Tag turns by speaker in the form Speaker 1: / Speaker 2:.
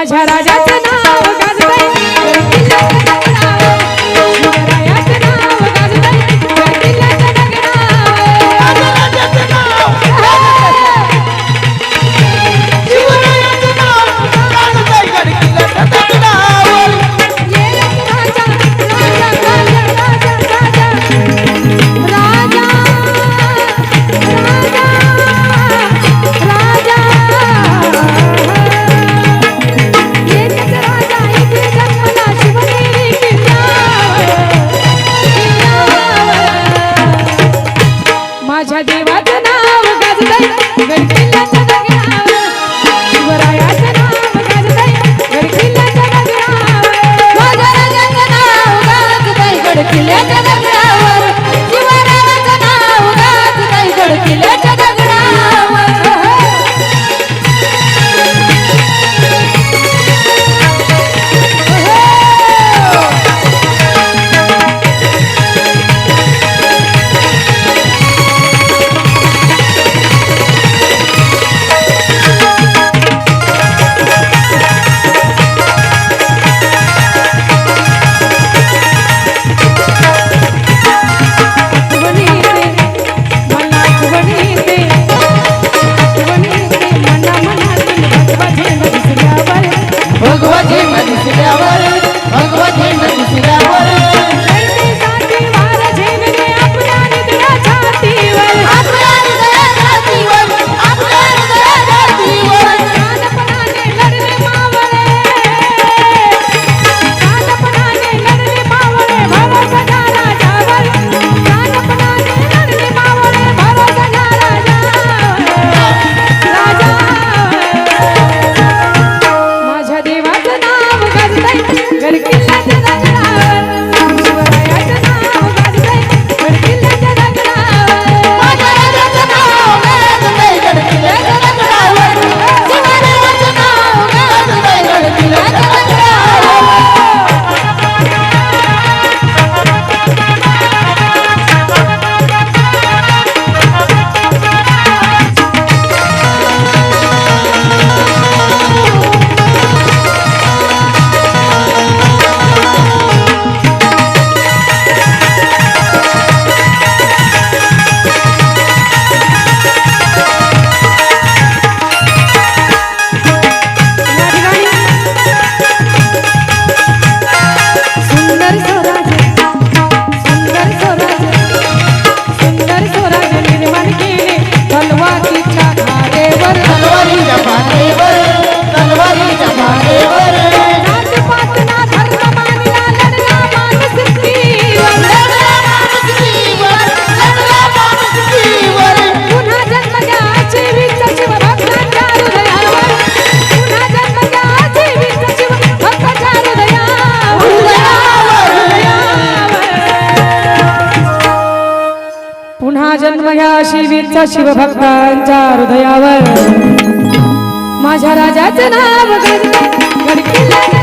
Speaker 1: माझ्या
Speaker 2: राजा
Speaker 1: बघा जन्म घ्या शिवीचा शिवभक्तांच्या हृदयावर. माझ्या राजाचं नाव गडकिल्ला